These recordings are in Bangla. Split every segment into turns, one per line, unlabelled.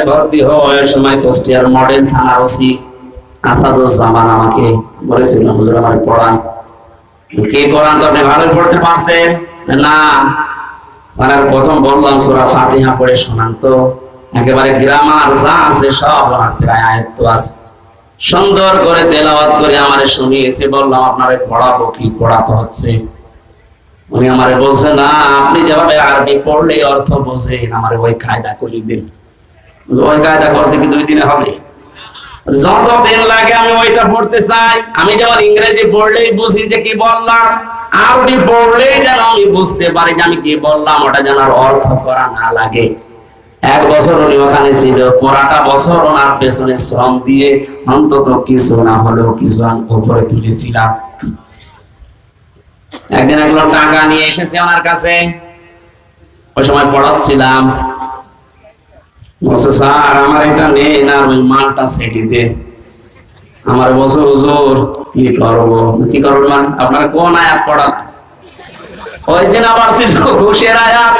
ভর্তি হয় সময় কুষ্টিয়ার মডেল থানার ওসি আসাদুজ্জামান আমাকে বলেছিল, হুজুর, আমার পড়ান। কে পড়ান তো আপনি ভালো পড়তে পারছেন? না। মানে প্রথম বললাম, সুরা ফাতিহা পড়ে শোনান তো। একেবারে গ্রামার যা আছে সব আমার প্রায় আয়ত্ত আছে। সুন্দর করে তেলাওয়াত করে আমারে শুনিয়েছে বললাম, আপনারে পড়াবো কি? পড়াতে হচ্ছে। উনি আমারে বলছে, না, আপনি যেভাবে আরবি পড়লে অর্থ বোঝেন, আমারে ওই কায়দা করে দিন। ওই কায়দা করতে কি দুই দিনে হবে। যত দিন লাগে আমি ওইটা পড়তে চাই। আমি যেমন ইংরেজি পড়লেই বুঝি যে কি বললাম, আরবি পড়লেই যেন আমি বুঝতে পারি যে আমি কি বললাম, ওটা যেন অর্থ করা না লাগে। এক বছর উনি ওখানে ছিল পড়াটা বছর ওনার পেছনে শ্রম দিয়ে অন্তত কিছু না হলেও কিছু উপরে তুলেছিলাম। একদিন এক টাকা নিয়ে এসেছে ওনার কাছে। ওই সময় পড়াচ্ছিলাম। বলছে, স্যার, আমার এটা ওই মালটা সেটি আমার বছর হুজুর, কি করব? কি করব মানে? আপনারা কোন আয়াত ওই দিন আবার ছিল ঘুষের আয়াত।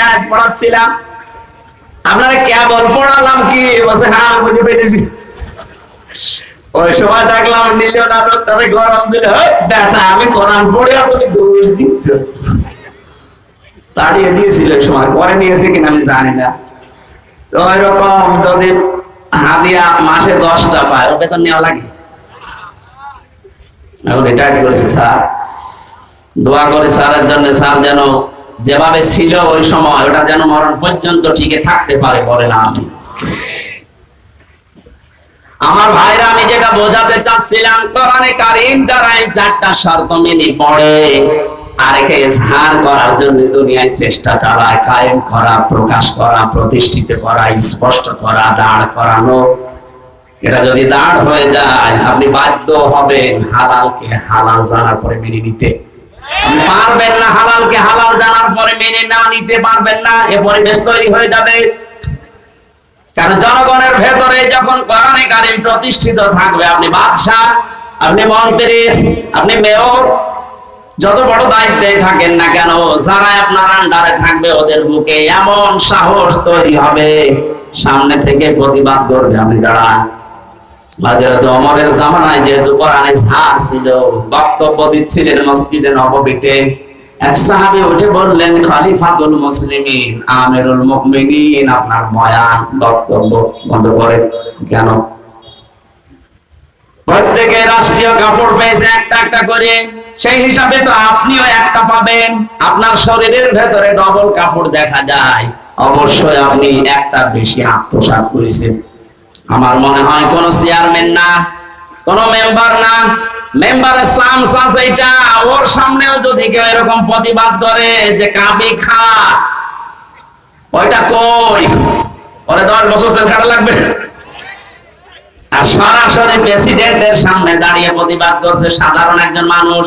আয়াত পড়াচ্ছিলাম। আপনারা কেবল পড়ালাম কি? বলছে হ্যাঁ বুঝে পেরেছি ওই সময় দেখলাম নিলেও না ডক্টরে গরম দিলে বেটা, আমি কোরআন পড়ে তুমি দোষ দিচ্ছ। তাড়িয়ে দিয়েছিল সময়, পরে নিয়েছে কিনা আমি জানি না। তো ওই রকম যদি হাদিয়া মাসে দশটা পায় ও বেতন নেওয়া লাগে। এখন রিটায়ার করেছে স্যার। দোয়া করে স্যারের জন্য, স্যার যেন যেভাবে ছিল ওই সময়, ওটা যেন মরণ পর্যন্ত টিকে থাকতে পারে বলে না আমি। আমার ভাইরা, আমি যেটা বোঝাতে চাচ্ছিলাম, কোরআনে কারিম যারা এই চারটা শর্ত মেনে পড়ে। আর একে করার জন্য দুনিয়ায় চেষ্টা চালায়, কায়েম করা, প্রকাশ করা, প্রতিষ্ঠিত করা, স্পষ্ট করা, দাঁড় করানো। এটা যদি দাঁড় হয়ে যায়, আপনি বাধ্য হবেন হালালকে হালাল জানার পরে মেনে নিতে। পারবেন না হালালকে হালাল জানার পরে মেনে না নিতে, পারবেন না, এ পরিবেশ তৈরি হয়ে যাবে। কারণ জনগণের ভেতরে যখন কোরআনে কারিম প্রতিষ্ঠিত থাকবে, আপনি বাদশাহ, আপনি মন্ত্রী, আপনি মেয়র যত বড় দায়িত্বে থাকেন না কেন যারা আপনার আন্ডারে থাকবে, ওদের বুকে এমন সাহস তৈরি হবে। সামনে থেকে প্রতিবাদ করবে আপনি দাঁড়ান যেহেতু অমরের জামানায় যেহেতু কোরআনে ঝাঁ ছিল, বক্তব্য দিচ্ছিলেন মসজিদে এক উঠে বললেন, খলিফাতুল মুসলিমিন, আমিরুল মুমিনিন, আপনার বয়ান, বক্তব্য বন্ধ করে। কেন? প্রত্যেকে রাষ্ট্রীয় কাপড় পেয়েছে, একটা একটা করে। সেই হিসাবে তো আপনিও একটা পাবেন। আপনার শরীরের ভেতরে ডবল কাপড় দেখা যায়। অবশ্যই আপনি একটা বেশি হাত পোশাক করেছেন। আমার মনে হয় কোন চেয়ারম্যান না, কোন মেম্বার না। ওর সামনেও যদি কেউ এরকম প্রতিবাদ করে যে কাবি খা, ওইটা কই? ওরে দশ বছর সেল লাগবে। আর সরাসরি প্রেসিডেন্টের সামনে দাঁড়িয়ে প্রতিবাদ করছে সাধারণ একজন মানুষ।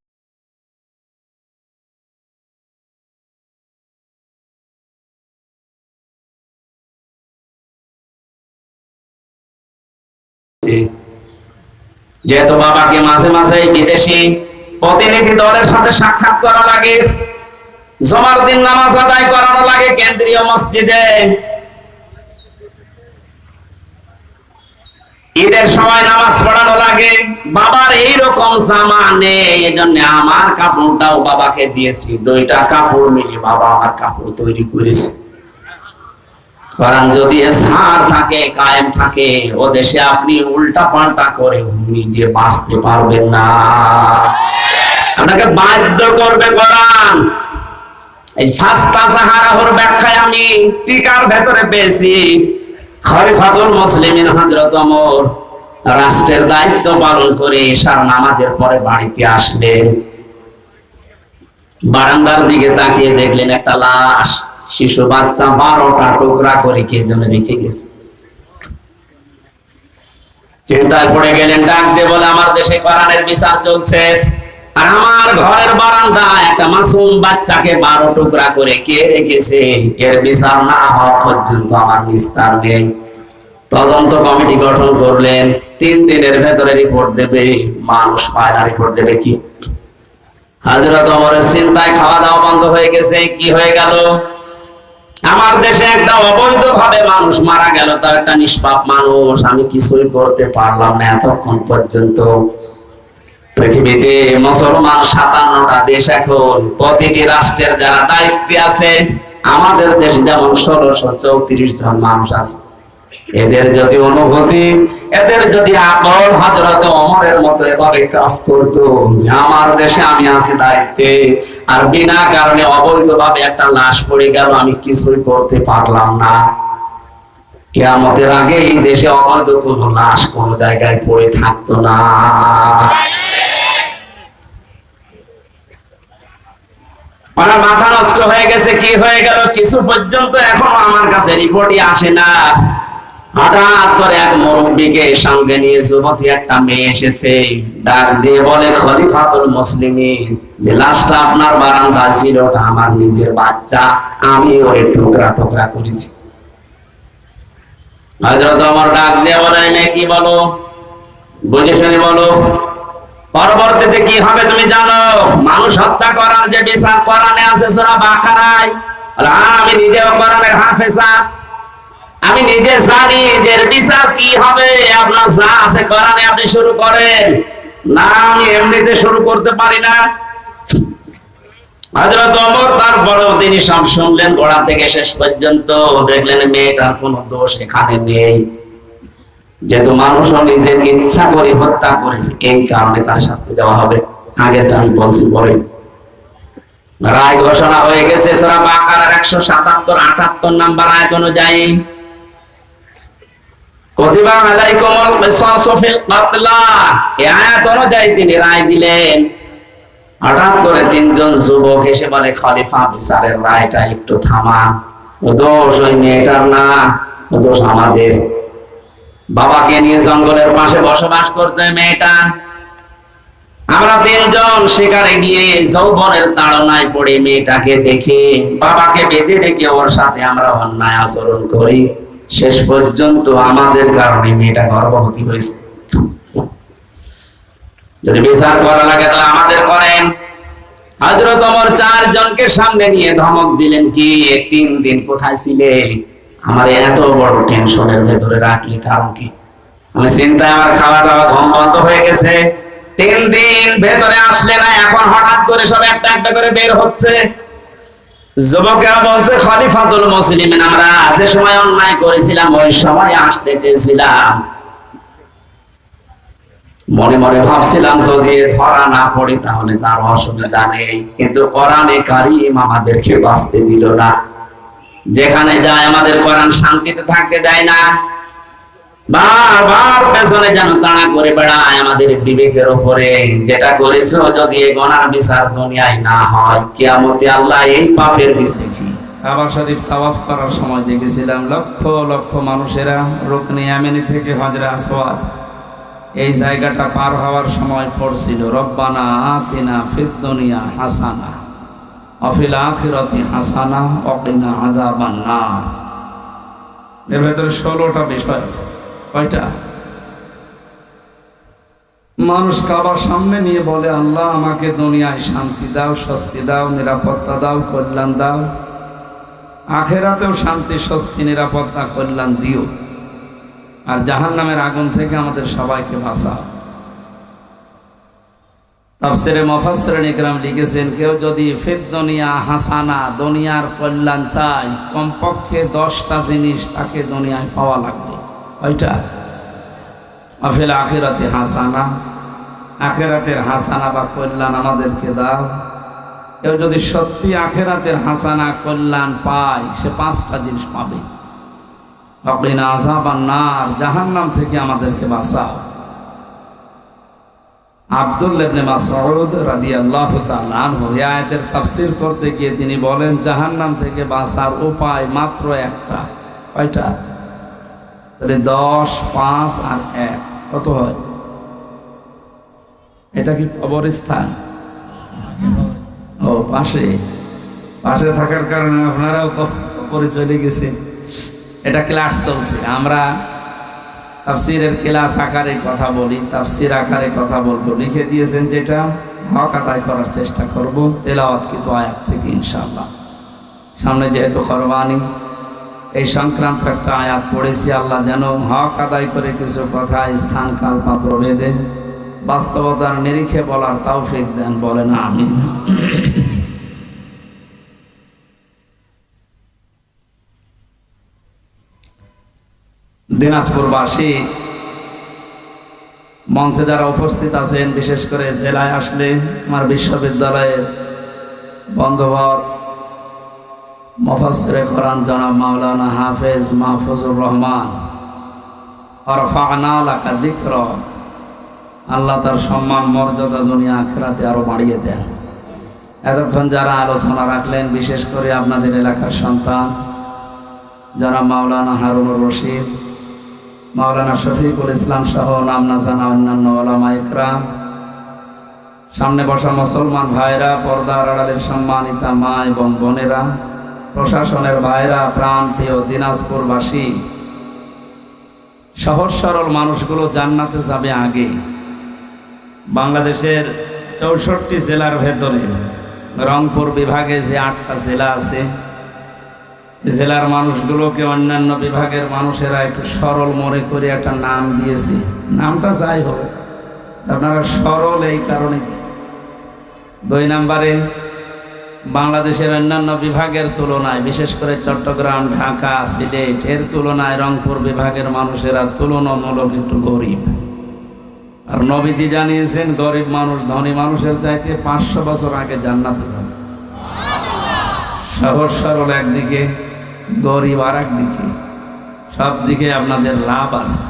যেহেতু বাবাকে মাঝে মাঝে বিদেশি প্রতিনিধি দলের সাথে সাক্ষাৎ করা লাগে জমার দিন নামাজ আদায় করানো লাগে কেন্দ্রীয় মসজিদে ঈদের সময় নামাজ পড়ানো লাগে বাবার এই রকম জামা নেই, এজন্য আমার কাপড়টাও বাবাকে দিয়েছি। দুইটা কাপড় মিলে বাবা আমার কাপড় তৈরি করেছে। কারণ যদি এসহার থাকে, কায়েম থাকে, ও দেশে আপনি উল্টা পাল্টা করে নিজে বাঁচতে পারবেন না। আপনাকে বাধ্য করবে কোরআন। এই ফাস্তা সাহারাহর ব্যাখ্যায় আমি টিকার ভেতরে পেয়েছি। খলিফাতুল মুসলিমিন হযরত ওমর রাষ্ট্রের দায়িত্ব পালন করে এশার নামাজের পরে বাড়িতে আসলেন। বারান্দার দিকে তাকিয়ে দেখলেন একটা লাশ। শিশু বাচ্চা বারোটা টুকরা করে কে যেন রেখে গেছে। চিন্তায় পড়ে গেলেন, ডাক দিয়ে বলে, আমার দেশে কোরআনের বিচার চলছে আর আমার ঘরের বারান্দা একটা মাসুম বাচ্চাকে বারো টুকরা করে কে রেখেছে? এর বিচার না হওয়া পর্যন্ত আমার বিস্তার নেই। তদন্ত কমিটি গঠন করলেন, তিন দিনের ভেতরে রিপোর্ট দেবে, মানুষ পায় না রিপোর্ট দেবে কি? হাজরত অমরের চিন্তায় খাওয়া দাওয়া বন্ধ হয়ে গেছে, কি হয়ে গেল? আমার দেশে একটা অবৈধ ভাবে মানুষ মারা গেল, তার একটা নিষ্পাপ মানুষ, আমি কিছুই করতে পারলাম না এতক্ষণ পর্যন্ত। পৃথিবীতে মুসলমান সাতান্নটা দেশ এখন, প্রতিটি রাষ্ট্রের যারা দায়িত্বে আছে, আমাদের দেশে যেমন ষোলোশো চৌত্রিশ জন মানুষ আছে। এদের যদি অনুভূতি, এদের যদি আকল হজরত অমরের মতো এভাবে কাজ করতো, যে আমার দেশে আমি আছি দায়িত্বে, আর বিনা কারণে অবৈধভাবে একটা লাশ পড়ে গেল, আমি কিছুই করতে পারলাম না। কেয়ামতের আগে এই দেশে অবৈধ কোনো লাশ কোনো জায়গায় পড়ে থাকতো না। আমার মাথা নষ্ট হয়ে গেছে, কি হয়ে গেল? কিছু পর্যন্ত এখনও আমার কাছে রিপোর্টই আসে না। আমার নিজের বাচ্চা আমি ওই টুকরা টুকরা করেছি। ওমর ডাক বলে বলো? বুঝে শুনে বলো। পরবর্তীতে কি হবে তুমি জানো? মানুষ হত্যা করার যে বিচার কোরআনে আছে হ্যাঁ, আমি নিজেও কোরআনের হাফেজা। আমি নিজে জানি যে বিচার কি হবে, আপনার যা আছে কোরআনে আপনি শুরু করেন। না, আমি এমনিতে শুরু করতে পারি না। মানুষও নিজের ইচ্ছা করে হত্যা তার শাস্তি দেওয়া হবে। আমি বলছি রায় ঘোষণা হয়ে গেছে বাকারার 177 78 নাম্বার আয়াত অনুযায়ী। কতিবা আলাইকুমুল তিনি রায় দিলেন। হঠাৎ করে তিনজন যুবক এসে বলে, খলিফা বিচারের রায়টা একটু থামান দোষ, ওই মেয়েটার না। আমাদের। বাবাকে নিয়ে জঙ্গলের পাশে বসবাস করতে মেয়েটা। আমরা তিনজন শিকারে গিয়ে যৌবনের তাড়নায় পড়ে মেয়েটাকে দেখে, বাবাকে বেঁধে রেখে ওর সাথে আমরা অন্যায় আচরণ করি। শেষ পর্যন্ত আমাদের কারণে মেয়েটা গর্ভবতী হয়েছে। যদি বিচার করা লাগে তাহলে আমাদের করেন। হজরত ওমর চারজনকে সামনে নিয়ে ধমক দিলেন, কি? তিন দিন কোথায় ছিলে? আমার এত বড় টেনশনের ভেতরে রাখলি কারণ কি? আমি চিন্তায় আমার খাওয়া দাওয়া ঘুম বন্ধ হয়ে গেছে। তিন দিন ভেতরে আসলে না, এখন হঠাৎ করে সব একটা একটা করে বের হচ্ছে। যুবকেরা বলছে, খলিফাতুল মুসলিমিন, আমরা যে সময় অন্যায় করেছিলাম, ওই সময় আসতে চেয়েছিলাম। মনে মনে ভাবছিলাম, যদি ধরা না পড়ে, তাহলে তার অসুবিধা নেই। কিন্তু কোরআনে কারিম আমাদেরকে বাঁচতে দিল না। যেখানে যায়, আমাদের কোরআন শান্তিতে থাকতে দেয় না। বারবার পেছনে যেন তাড়া করে বেড়ায় আমাদের বিবেকের যেটা যদি এই গনার বিচার দুনিয়ায় না হয় আল্লাহ এই পাপের
শরীফ তাওয়াফ করার সময় দেখেছিলাম, লক্ষ লক্ষ মানুষেরা রুকনি আমিনি থেকে হজরে এই জায়গাটা পার হওয়ার সময় পড়ছিল, রব্বানা আতিনা ফিদ দুনিয়া হাসানা অফিল আখিরাতি হাসানা অকিনা আযাবান নার। এর ভেতরে ষোলোটা বিষয় আছে। কয়টা? মানুষ কাবার সামনে নিয়ে বলে, আল্লাহ, আমাকে দুনিয়ায় শান্তি দাও, স্বস্তি দাও, নিরাপত্তা দাও, কল্যাণ দাও। আখেরাতেও শান্তি, স্বস্তি, নিরাপত্তা, কল্যাণ দিও। আর জাহান নামের আগুন থেকে আমাদের সবাইকে বাঁচাও। তাফসিরে মফাসসিরিন ইকরাম লিখেছেন, কেউ যদি ফিদ দুনিয়া হাসানা, দুনিয়ার কল্যাণ চায়, কমপক্ষে দশটা জিনিস তাকে দুনিয়ায় পাওয়া লাগবে। ওইটা। আফিল আখিরাতে হাসানা। আখেরাতের হাসানা বা কল্যাণ আমাদেরকে দাও। কেউ যদি সত্যি আখেরাতের হাসানা, কল্যাণ পায়, সে পাঁচটা জিনিস পাবে। অকিনা আজাব আর নার, জাহান্নাম থেকে আমাদেরকে বাঁচাও। আব্দুল ইবনে মাসউদ রাদিয়াল্লাহু তাআলা আনহু এই আয়াতের তাফসীর করতে গিয়ে তিনি বলেন, জাহান্নাম থেকে বাঁচার উপায় মাত্র একটা। কয়টা? তাহলে দশ, পাঁচ আর এক, কত হয়? এটা কি কবরস্থান? ও, পাশে। পাশে থাকার কারণে আপনারাও কবরে চলে গেছে এটা ক্লাস চলছে। আমরা তাফসিরের ক্লাস আকারে কথা বলি, তাফসির আকারে কথা বলব। লিখে দিয়েছেন যেটা, হক আদায় করার চেষ্টা করব তেলাওয়াত কিন্তু আয়াত থেকে ইনশাআল্লাহ। সামনে যেহেতু কোরবানি এই সংক্রান্ত একটা আয়াত পড়েছি, আল্লাহ যেন হক আদায় করে কিছু কথা স্থান কাল পাত্র ভেদে বাস্তবতার নিরিখে বলার তৌফিক দেন, বলেন আমি দিনাজপুরবাসী, মঞ্চে যারা উপস্থিত আছেন, বিশেষ করে জেলায় আসলে আমার বিশ্ববিদ্যালয়ের বন্ধুবর মফাসরে কোরআন জনাব মাওলানা হাফেজ মাহফুজুর রহমান। অরফানা লাকা দিক্র আল্লাহ তার সম্মান, মর্যাদা দুনিয়া আখেরাতে আরও বাড়িয়ে দেন। এতক্ষণ যারা আলোচনা রাখলেন, বিশেষ করে আপনাদের এলাকার সন্তান, যারা মাওলানা হারুনুর রশিদ, মাওলানা শফিকুল ইসলাম সহ নাম না জানা অন্যান্য ওলামা ইকরাম, সামনে বসা মুসলমান ভাইরা, পর্দার আড়ালের সম্মানিতা মা এবং বোনেরা প্রশাসনের ভাইরা প্রাণ প্রিয় দিনাজপুরবাসী, সহজ সরল মানুষগুলো জান্নাতে যাবে আগে। বাংলাদেশের চৌষট্টি জেলার ভেতরে রংপুর বিভাগে যে আটটা জেলা আছে জেলার মানুষগুলোকে অন্যান্য বিভাগের মানুষেরা একটু সরল মনে করে একটা নাম দিয়েছে। নামটা যাই হোক, আপনারা সরল এই কারণে দুই নম্বরে বাংলাদেশের অন্যান্য বিভাগের তুলনায়, বিশেষ করে চট্টগ্রাম, ঢাকা, সিলেট, এর তুলনায় রংপুর বিভাগের মানুষেরা তুলনামূলক একটু গরিব। আর নবীজি জানিয়েছেন, গরিব মানুষ, ধনী মানুষের চাইতে পাঁচশো বছর আগে জান্নাতে যাবে। সহজ সরল একদিকে, গরিব আর একদিকে সব দিকে আপনাদের লাভ আছে।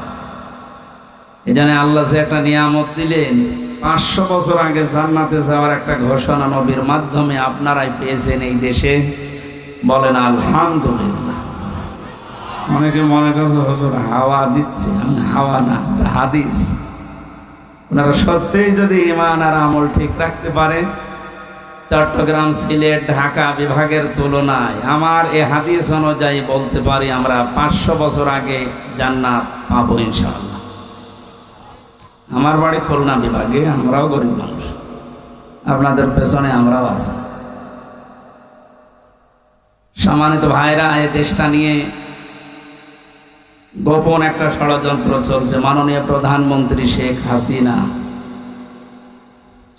এখানে আল্লাহ যে একটা নিয়ামত দিলেন পাঁচশো বছর আগে জান্নাতে যাওয়ার একটা ঘোষণা নবীর মাধ্যমে আপনারাই পেয়েছেন এই দেশে। বলেন, আলহামদুলিল্লাহ। অনেকে মনে করছে, হজুর, হাওয়া দিচ্ছে। হাওয়া না হাদিস। ওনারা সত্যিই যদি ইমান আর আমল ঠিক রাখতে পারে, চট্টগ্রাম, সিলেট, ঢাকা বিভাগের তুলনায় আমার এ হাদিস অনুযায়ী বলতে পারি, আমরা পাঁচশো বছর আগে জান্নাত পাবো ইনশাআল্লাহ। আমার বাড়ি খুলনা বিভাগে, আমরাও গরিব মানুষ। আপনাদের পেছনে আমরাও আছি। সম্মানিত ভাইরা, এই দেশটা নিয়ে গোপন একটা ষড়যন্ত্র চলছে। মাননীয় প্রধানমন্ত্রী শেখ হাসিনা।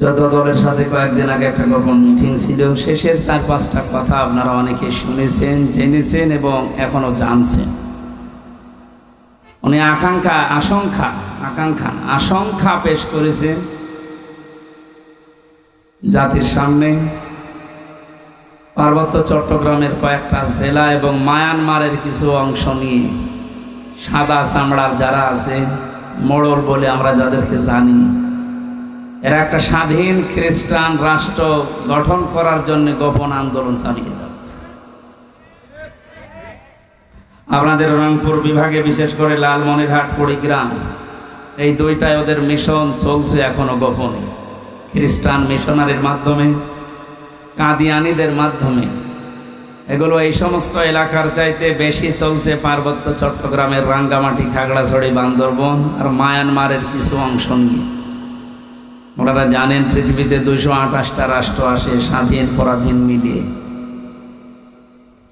যত দলের সাথে কয়েকদিন আগে একটা গোপন মিটিং ছিল, শেষের চার পাঁচটা কথা আপনারা অনেকে শুনেছেন, জেনেছেন এবং এখনও জানছেন। উনি আকাঙ্ক্ষা, আশঙ্কা আকাঙ্ক্ষা, আশঙ্কা পেশ করেছেন জাতির সামনে। পার্বত্য চট্টগ্রামের কয়েকটা জেলা এবং মায়ানমারের কিছু অংশ নিয়ে সাদা চামড়ার যারা আছে, মোড়ল বলে আমরা যাদেরকে জানি, এরা একটা স্বাধীন খ্রিস্টান রাষ্ট্র গঠন করার জন্য গোপন আন্দোলন চালিয়ে যাচ্ছে। আপনাদের রংপুর বিভাগে বিশেষ করে লালমনিরহাট, কুড়িগ্রাম এই দুইটায় ওদের মিশন চলছে এখনও গোপনে। খ্রিস্টান মিশনারির মাধ্যমে, কাদিয়ানিদের মাধ্যমে। এগুলো এই সমস্ত এলাকার চাইতে বেশি চলছে পার্বত্য চট্টগ্রামের রাঙ্গামাটি, খাগড়াছড়ি, বান্দরবন আর মায়ানমারের কিছু অংশ নিয়ে। ওনারা জানেন পৃথিবীতে দুইশো আঠাশটা রাষ্ট্র আসে স্বাধীন, পরাধীন, মিলিয়ে।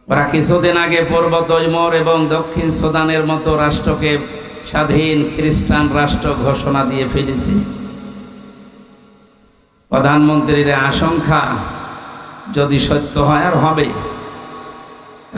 ওরা কিছুদিন আগে পূর্ব তৈমুর এবং দক্ষিণ সুদানের মতো রাষ্ট্রকে স্বাধীন খ্রিস্টান রাষ্ট্র ঘোষণা দিয়ে ফেলেছে। প্রধানমন্ত্রীর আশঙ্কা যদি সত্য হয় আর হবে